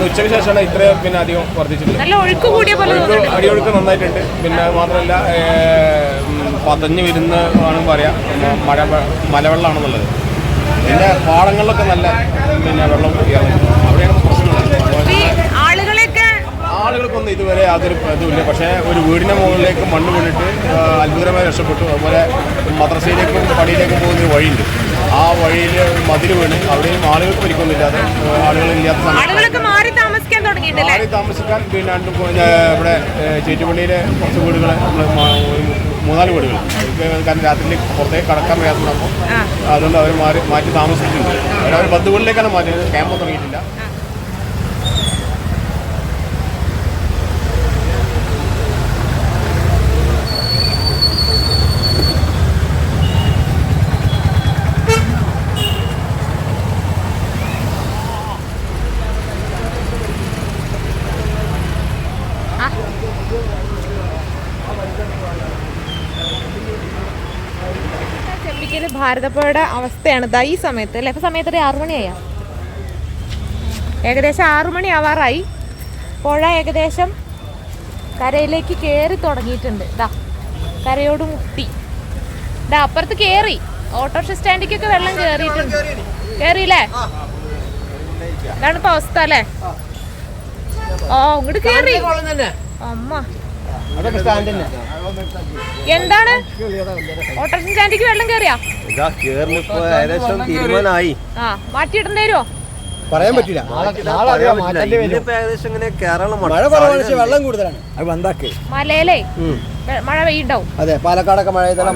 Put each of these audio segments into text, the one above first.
ഇന്ന് ഉച്ചയ്ക്ക് ശേഷമാണ് ഇത്രയും പിന്നെ അധികം വർദ്ധിച്ചിട്ടുള്ളത്. നല്ല ഒഴുക്ക് കൂടിയ പോലെ ഒഴുക്ക് തോന്നുന്നുണ്ട്. അടിയൊഴുക്ക് നന്നായിട്ടുണ്ട്. പിന്നെ മാത്രമല്ല പതഞ്ഞു വരുന്ന ആണെന്ന് പറയാം. പിന്നെ മഴ മലവെള്ളമാണെന്നുള്ളത് പിന്നെ പാടങ്ങളിലൊക്കെ നല്ല പിന്നെ വെള്ളം കൂടിയാണ് അവിടെയാണ് പ്രശ്നങ്ങൾ ആളുകൾക്കൊന്നും ഇതുവരെ യാതൊരു ഇതുമില്ല. പക്ഷേ ഒരു വീടിന്റെ മുകളിലേക്ക് മണ്ണ് വീണിട്ട് അത്ഭുതമായി രക്ഷപ്പെട്ടു. അതുപോലെ മദ്രസയിലേക്കും പടിയിലേക്കും പോകുന്ന ഒരു വഴിയുണ്ട്. ആ വഴിയിൽ മതിൽ വീണ് അവിടെയും ആളുകൾക്ക് പരിക്കൊന്നുമില്ലാതെ ആളുകളില്ലാത്ത സമയം തുടങ്ങിയിട്ടല്ലേ? താമസിക്കാൻ പിന്നെ ഇവിടെ ചേറ്റുപള്ളിയിലെ കുറച്ച് വീടുകൾ മൂന്നാൽ വീടുകൾ. കാരണം രാത്രി പുറത്തേക്ക് കടക്കാൻ വയ്യാത്തപ്പോൾ. അതുകൊണ്ട് അവർ മാറി മാറ്റി താമസിച്ചിട്ടുണ്ട്. അവർ പത്ത് ബന്ധുക്കളിലേക്കാണ് മാറ്റിയത് ക്യാമ്പ് തുടങ്ങിയിട്ടില്ല. ചെമ്പിക്കൽ ഭാരതപ്പുഴയുടെ അവസ്ഥയാണ്. ദാ ഈ സമയത്ത് അല്ലേ? ഇപ്പൊ സമയത്ത് ഒരു ആറു മണിയായ? ഏകദേശം ആറുമണി ആവാറായി പുഴ ഏകദേശം കരയിലേക്ക് കയറി തുടങ്ങിയിട്ടുണ്ട്. ഇതാ കരയോട് മുട്ടി. ഇതാ അപ്പുറത്ത് കയറി ഓട്ടോറിക്ഷ സ്റ്റാൻഡിലേക്കൊക്കെ വെള്ളം കയറിയിട്ടുണ്ട് കയറിയില്ലേ ഇതാണ് ഇപ്പൊ അവസ്ഥ അല്ലേ? ഓ ഇങ്ങോട്ട് കയറി അമ്മ. എന്താണ്? ഓട്ടോറിക്ഷ സ്റ്റാൻഡിക്ക് വെള്ളം കയറിയാ ഏകദേശം തീരുമാനമായി. ആ മാറ്റിയിടേണ്ടി വരുമോ പറയാൻ പറ്റില്ല. ഏകദേശം ഇങ്ങനെ കേരളം മഴ കുറവാണ് പക്ഷെ വെള്ളം കൂടുതലാണ്. അത് മലയിലേ? മഴ പെയ്യുണ്ടാവും അതെ പാലക്കാടൊക്കെ മഴ ചെയ്താൽ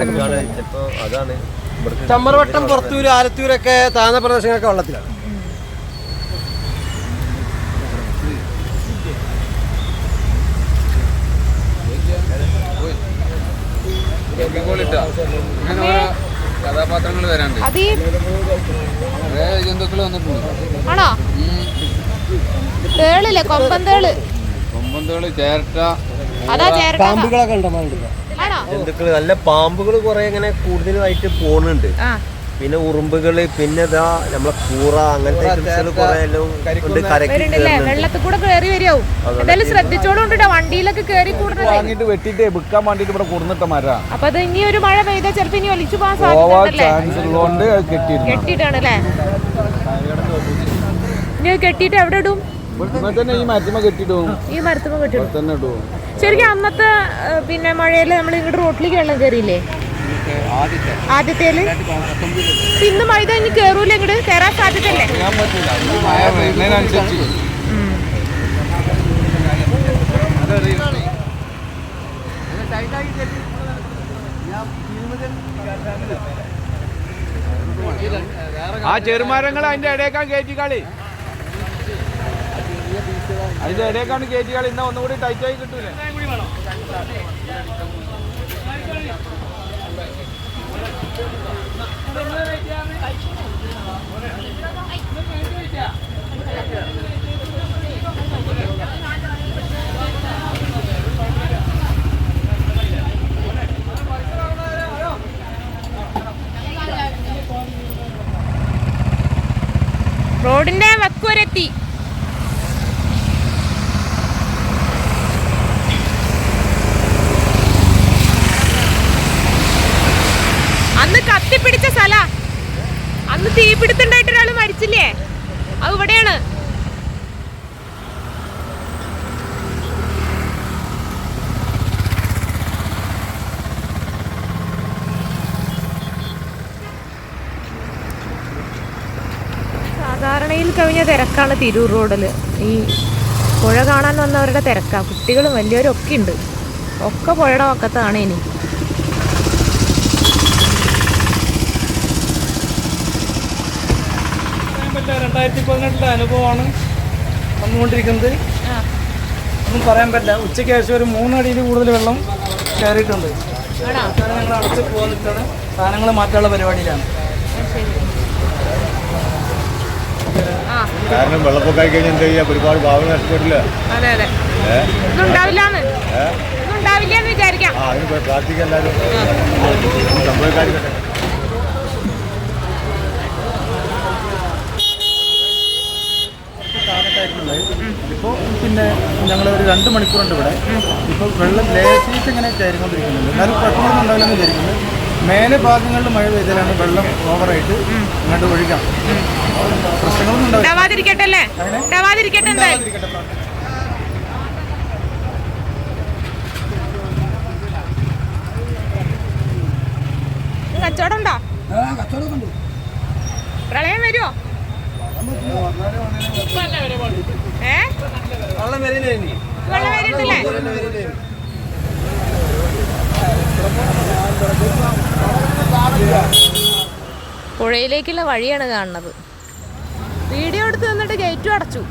ചമ്മർവട്ടം പുറത്തൂര് ആലത്തൂരൊക്കെ താഴ്ന്ന പ്രദേശങ്ങളൊക്കെ വെള്ളത്തിലാണ്. കഥാപാത്രങ്ങൾ വരാണ്ട്. കുറേ ജന്തുക്കൾ വന്നിട്ടുണ്ട്. ആണോ? തേളില്ലേ കൊമ്പൻ തേൾ? കൊമ്പന്തോൾ ചേരട്ട. അതാ ചേരട്ട പാമ്പുകളൊക്കെ ഉണ്ടോ മണ്ണിൽ ജന്തുക്കൾ നല്ല പാമ്പുകൾ കുറെ ഇങ്ങനെ കൂടുതലായിട്ട് പോണുണ്ട്. ആ. പിന്നെ ഉറുമ്പുകൾ പിന്നെ ഇതാ നമ്മളെ കൂറ അങ്ങനത്തെ ഐറ്റംസുകൾ കുറെ എല്ലാം ഉണ്ട് കരക്ക് വരുന്നുണ്ടല്ലേ കയറുന്നുണ്ട് വെള്ളത്തിൽ കൂടെ കയറി വരികയാവും എന്തായാലും ശ്രദ്ധിച്ചോളുണ്ടോ വണ്ടിയിലൊക്കെ കയറി വാങ്ങിട്ട് വെട്ടിട്ട് വിൽക്കാൻ വേണ്ടിട്ട് ഇവിടെ കൊടുന്നിട്ട മര. അപ്പൊ അത് ഇനി ഒരു മഴ പെയ്താൽ ചിലപ്പോ ഇനി ഒലിച്ചു പോകാൻ കെട്ടിയിട്ടാണ് അല്ലേ ഇനി കെട്ടിയിട്ട് എവിടെ ഇടും? ഈ മരത്തുമ്മ കെട്ടിടും ഈ കെട്ടിടും ശരിക്കും അന്നത്തെ പിന്നെ മഴയിൽ നമ്മൾ ഇങ്ങോട്ട് റോട്ടിലേക്ക് വെള്ളം കയറിയില്ലേ ആദ്യത്തേൽ? ഇന്ന് മഴ ഇനി കേറൂല ഇങ്ങോട്ട് കേറാൻ സാധ്യതയല്ലേ? ഞാൻ പറ്റില്ല ഈ മഴ വരുന്നതിനനുസരിച്ച് ആ ചെറുമരങ്ങൾ അതിന്റെ ഇടയേക്കാണ് കയറ്റിക്കാളി അതിന്റെ ഇടയേക്കാണ് കയറ്റിക്കാളി ഇന്ന ഒന്നുകൂടി ടൈറ്റായി കിട്ടൂലേ? റോഡിന്റെ വക്കുവരെത്തി അന്ന് കത്തിപ്പിടിച്ച സ്ഥല. അന്ന് തീപിടുത്തുണ്ടായിട്ട് ഒരാൾ മരിച്ചില്ലേ? അത് ഇവിടെയാണ്. സാധാരണയിൽ കവിഞ്ഞ തിരക്കാണ് തിരൂർ റോഡിൽ ഈ പുഴ കാണാൻ വന്നവരുടെ തിരക്കാണ് കുട്ടികളും വലിയവരും ഒക്കെ ഉണ്ട്. ഒക്കെ പുഴയുടെ പക്കത്താണ് ഇനി രണ്ടായിരത്തി പതിനെട്ടിലെ അനുഭവമാണ് വന്നുകൊണ്ടിരിക്കുന്നത്. ഒന്നും പറയാൻ പറ്റില്ല. ഉച്ചയ്ക്ക് ശേഷം ഒരു മൂന്നടിയിൽ കൂടുതൽ വെള്ളം കയറിയിട്ടുണ്ട്. കാരണം ഞങ്ങൾ അടച്ച് പോന്നിട്ടാണ് സാധനങ്ങൾ മാറ്റാനുള്ള പരിപാടിയിലാണ്. കാരണം കാരണം വെള്ളപ്പൊക്കമായി കഴിഞ്ഞാൽ എന്താ ചെയ്യാം? ഒരുപാട് ഭാവം നഷ്ടപ്പെട്ടില്ല? ഏ? ഒന്നും ഉണ്ടാവില്ലാന്ന് ഏ? ഒന്നും ഉണ്ടാവില്ല എന്ന് വിചാരിക്കാം ആ അതിന് പോയി പ്രാർത്ഥിക്കാൻ എല്ലാവരും സംഭവിക്കാതിരിക്കട്ടെ ഇപ്പോൾ പിന്നെ ഞങ്ങൾ ഒരു രണ്ട് മണിക്കൂറുണ്ട് ഇവിടെ. ഇപ്പോൾ വെള്ളം ലേശിച്ച് ഇങ്ങനെ കയറിക്കൊണ്ടിരിക്കുന്നുണ്ട്. എന്നാലും കുഴപ്പമൊന്നും ഉണ്ടാവില്ലെന്ന് വിചാരിക്കുന്നത് മേലെ ഭാഗങ്ങളിൽ മഴ പെയ്താലാണ് വെള്ളം ഓവറായിട്ട് ഇങ്ങോട്ട് ഒഴുകാം. പ്രശ്നങ്ങളൊന്നും ഉണ്ടാവില്ല. കച്ചവടം ഉണ്ടോ? പ്രളയം വരുമോ ഏ? വെള്ളം വരുന്നില്ലേ പുഴയിലേക്കുള്ള വഴിയാണ് കാണുന്നത്. വീഡിയോ എടുത്ത് നിന്നിട്ട് ഗേറ്റും അടച്ചു.